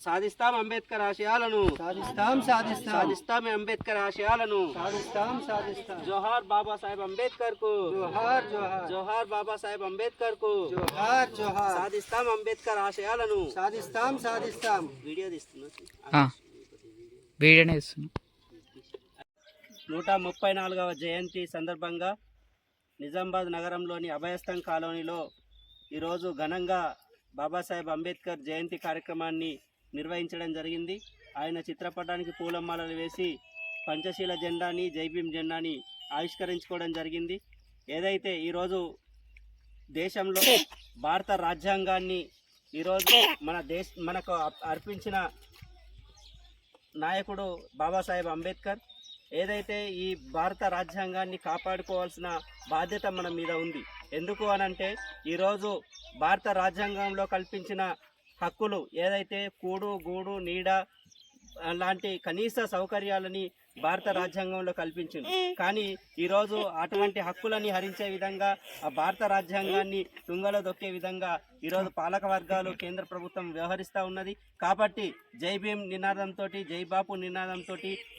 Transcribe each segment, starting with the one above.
సాధిస్తాం అంబేద్కర్ ఆశయాలను. సాధిస్తాం సాధిస్తాం. సాధిస్తాం అంబేద్కర్ ఆశయాలను. సాధిస్తాం సాధిస్తాం. జోహార్ బాబాసాహెబ్ అంబేద్కర్కు జోహార్ జోహార్. జోహార్ బాబాసాహెబ్ అంబేద్కర్కు జోహార్ జోహార్. సాధిస్తాం అంబేద్కర్ ఆశయాలను. సాధిస్తాం సాధిస్తాం. వీడియో తీస్తున్నా వీడియోనే ఇస్తున్నాం నూట ముప్పై నాలుగవ జయంతి సందర్భంగా నిజామాబాద్ నగరంలోని అభయస్థం కాలనీలో ఈరోజు ఘనంగా బాబాసాహెబ్ అంబేద్కర్ జయంతి కార్యక్రమాన్ని నిర్వహించడం జరిగింది. ఆయన చిత్రపటానికి పూలమాలలు వేసి పంచశీల జెండాని జైభీం జెండాని ఆవిష్కరించుకోవడం జరిగింది. ఏదైతే ఈరోజు దేశంలో భారత రాజ్యాంగాన్ని ఈరోజు మన దేశ మనకు అప్- అర్పించిన నాయకుడు బాబాసాహెబ్ అంబేద్కర్ ఏదైతే ఈ భారత రాజ్యాంగాన్ని కాపాడుకోవాల్సిన బాధ్యత మన మీద ఉంది. ఎందుకు అనంటే ఈరోజు భారత రాజ్యాంగంలో కల్పించిన హక్కులు ఏదైతే కూడు గూడు నీడ లాంటి కనీస సౌకర్యాలని భారత రాజ్యాంగంలో కల్పించింది. కానీ ఈరోజు అటువంటి హక్కులని హరించే విధంగా ఆ భారత రాజ్యాంగాన్ని తుంగలో దొక్కే విధంగా ఈరోజు పాలక వర్గాలు కేంద్ర ప్రభుత్వం వ్యవహరిస్తూ ఉన్నది. కాబట్టి జై భీమ్ నినాదంతో జై బాపు నినాదంతో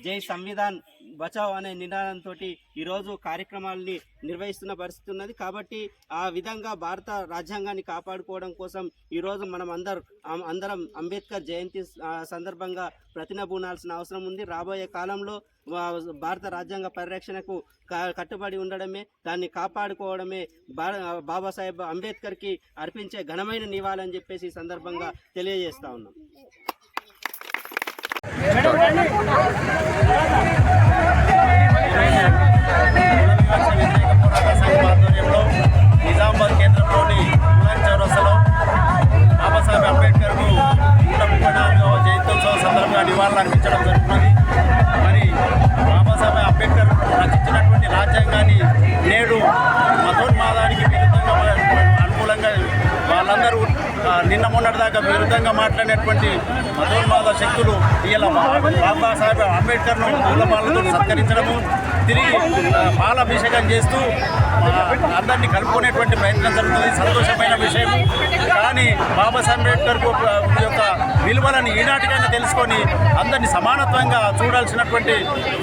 జై సంవిధాన్ బచావ్ అనే నినాదంతో ఈరోజు కార్యక్రమాలని నిర్వహిస్తున్న పరిస్థితి ఉన్నది. కాబట్టి ఆ విధంగా భారత రాజ్యాంగాన్ని కాపాడుకోవడం కోసం ఈరోజు మనం అందరు అందరం అంబేద్కర్ జయంతి సందర్భంగా ప్రతినబూనాల్సిన అవసరం ఉంది. రాబోయే కాలంలో భారత రాజ్యాంగ పరిరక్షణకు కట్టుబడి ఉండడమే దాన్ని కాపాడుకోవడమే బా- బాబాసాహెబ్ అంబేద్కర్కి అర్పించే ఘనమైన నివాళని చెప్పేసి ఈ సందర్భంగా తెలియజేస్తా ఉన్నాం. నిజామాబాద్ కేంద్రంలోని ఉలాన్ చౌరస్తాలో బాబాసాహెబ్ అంబేద్కర్కు నూట ముప్పై నాలుగవ జయంత్యోత్సవ సందర్భంగా నివాళులు అర్పించడం జరుగుతున్నది. వాళ్ళందరూ నిన్న మొన్నటిదాకా విరుద్ధంగా మాట్లాడినటువంటి మతోన్మాద శక్తులు ఇలా బాబాసాహెబ్ అంబేద్కర్ను పూలమాలతో సత్కరించడము తిరిగి ఆ, పాలాభిషేకం చేస్తూ అందరినీ కలుపుకునేటువంటి ప్రయత్నం జరుగుతుంది. సంతోషమైన విషయం కానీ బాబాసాహెబ్ అంబేద్కర్ యొక్క విలువలను ఈనాటికైనా తెలుసుకొని అందరినీ సమానత్వంగా చూడాల్సినటువంటి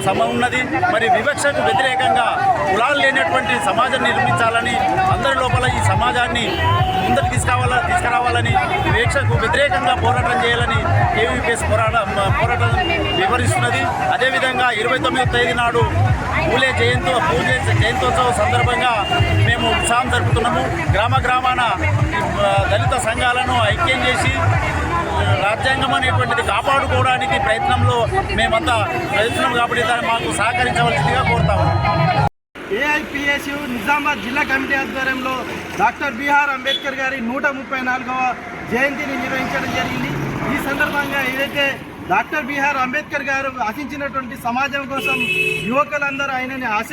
సమ ఉన్నది. మరి వివక్షకు వ్యతిరేకంగా కులాలు లేనటువంటి సమాజం నిర్మించాలని అందరి లోపల ఈ సమాజాన్ని ముందరికి తీసుకురావాల తీసుకురావాలని వివక్షకు వ్యతిరేకంగా పోరాటం చేయాలని కేవీపీఎస్ పోరాటం పోరాటం వివరిస్తున్నది. అదేవిధంగా ఇరవై తొమ్మిదో తేదీ నాడు పూలే జయంతో పూజ జయంతోత్సవం సందర్భంగా మేము ఉత్సాహం జరుపుతున్నాము. గ్రామ గ్రామాన దళిత సంఘాలను ఐక్యం చేసి రాజ్యాంగం అనేటువంటిది కాపాడుకోవడానికి ప్రయత్నంలో మేమంతా ప్రయత్నం కాబట్టి దాన్ని మాకు సహకరించవలసిందిగా కోరుతాము. ఏఐపిఎస్యు నిజామాబాద్ జిల్లా కమిటీ ఆధ్వర్యంలో డాక్టర్ బిఆర్ అంబేద్కర్ గారి నూట ముప్పై నాలుగవ జయంతిని నిర్వహించడం జరిగింది. ఈ సందర్భంగా ఏదైతే డాక్టర్ బిఆర్ అంబేద్కర్ గారు ఆశించినటువంటి సమాజం కోసం యువకులందరూ ఆయనని ఆశ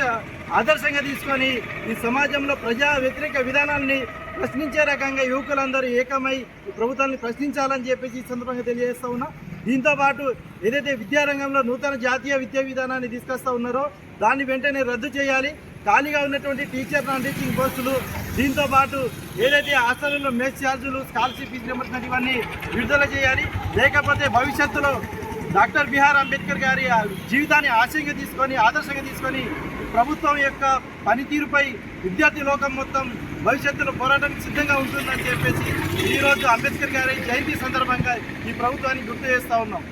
ఆదర్శంగా తీసుకొని ఈ సమాజంలో ప్రజా వ్యతిరేక విధానాన్ని ప్రశ్నించే రకంగా యువకులందరూ ఏకమై ప్రభుత్వాన్ని ప్రశ్నించాలని చెప్పేసి ఈ సందర్భంగా తెలియజేస్తూ ఉన్నా. దీంతో పాటు ఏదైతే విద్యారంగంలో నూతన జాతీయ విద్యా విధానాన్ని తీసుకొస్తా ఉన్నారో దాన్ని వెంటనే రద్దు చేయాలి. ఖాళీగా ఉన్నటువంటి టీచర్ నాన్ టీచింగ్ పోస్టులు దీంతో పాటు ఏదైతే హాస్టల్లో మెస్ ఛార్జీలు స్కాలర్షిప్ ఫీజు ఇవన్నీ విడుదల చేయాలి. లేకపోతే భవిష్యత్తులో డాక్టర్ బిఆర్ అంబేద్కర్ గారి జీవితాన్ని ఆశయంగా తీసుకొని ఆదర్శంగా తీసుకొని ప్రభుత్వం యొక్క పనితీరుపై విద్యార్థి లోకం మొత్తం భవిష్యత్తులో పోరాటానికి సిద్ధంగా ఉంటుందని చెప్పేసి ఈరోజు అంబేద్కర్ గారి జయంతి సందర్భంగా ఈ ప్రభుత్వాన్ని గుర్తు చేస్తా ఉన్నాం.